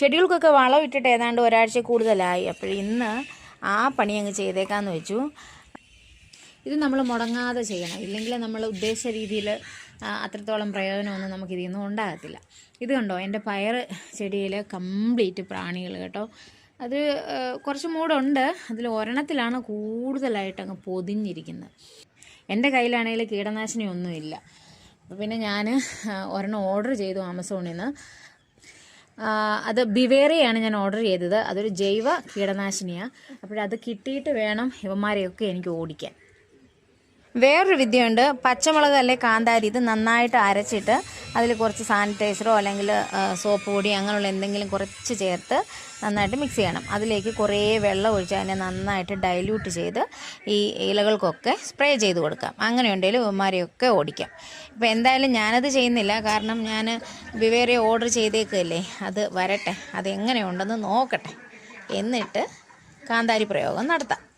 ചെടികൾക്കൊക്കെ വളം ഇട്ടിട്ട് ഏതാണ്ട് ഒരാഴ്ച കൂടുതലായി. അപ്പോൾ ഇന്ന് ആ പണി അങ്ങ് ചെയ്തേക്കാന്ന് വെച്ചു. ഇത് നമ്മൾ മുടങ്ങാതെ ചെയ്യണം. ഇല്ലെങ്കിൽ നമ്മൾ ഉദ്ദേശ രീതിയിൽ അത്രത്തോളം പ്രയോജനമൊന്നും നമുക്ക് ഇതിൽ നിന്നും ഉണ്ടാകത്തില്ല. ഇത് കണ്ടോ? എന്റെ പയർ ചെടിയിൽ കംപ്ലീറ്റ് പ്രാണികൾ കേട്ടോ. അത് കുറച്ച് മൂടുണ്ട്. അതിൽ ഒരെണ്ണത്തിലാണ് കൂടുതലായിട്ട് അങ്ങ് പൊതിഞ്ഞിരിക്കുന്നത്. എന്റെ കയ്യിലാണെങ്കിൽ കീടനാശിനി ഒന്നുമില്ല അപ്പോൾ പിന്നെ ഞാൻ ഒരെണ്ണം ഓർഡർ ചെയ്തു ആമസോണിൽ നിന്ന്. അത് ബിവേറിയാണ് ഞാൻ ഓർഡർ ചെയ്തത്. അതൊരു ജൈവ കീടനാശിനിയാണ് അത് കിട്ടിയിട്ട് വേണം ഇവന്മാരെയൊക്കെ എനിക്ക് ഓടിക്കാൻ. വേറൊരു വിദ്യയുണ്ട്. പച്ചമുളക് അല്ലെ കാന്താരി ഇത് നന്നായിട്ട് അരച്ചിട്ട് അതിൽ കുറച്ച് സാനിറ്റൈസറോ അല്ലെങ്കിൽ സോപ്പ് പൊടി അങ്ങനെയുള്ള എന്തെങ്കിലും കുറച്ച് ചേർത്ത് നന്നായിട്ട് മിക്സ് ചെയ്യണം. അതിലേക്ക് കുറേ വെള്ളം ഒഴിച്ച് അതിനെ നന്നായിട്ട് ഡൈല്യൂട്ട് ചെയ്ത് ഈ ഇലകൾക്കൊക്കെ സ്പ്രേ ചെയ്ത് കൊടുക്കാം. അങ്ങനെ ഉണ്ടെങ്കിൽ ഇവന്മാരെയൊക്കെ ഓടിക്കാം. ഇപ്പോൾ എന്തായാലും ഞാനത് ചെയ്യുന്നില്ല. കാരണം ഞാൻ വിവേറെ ഓർഡർ ചെയ്തേക്കല്ലേ. അത് വരട്ടെ. അതെങ്ങനെയുണ്ടെന്ന് നോക്കട്ടെ. എന്നിട്ട് കാന്താരി പ്രയോഗം നടത്താം.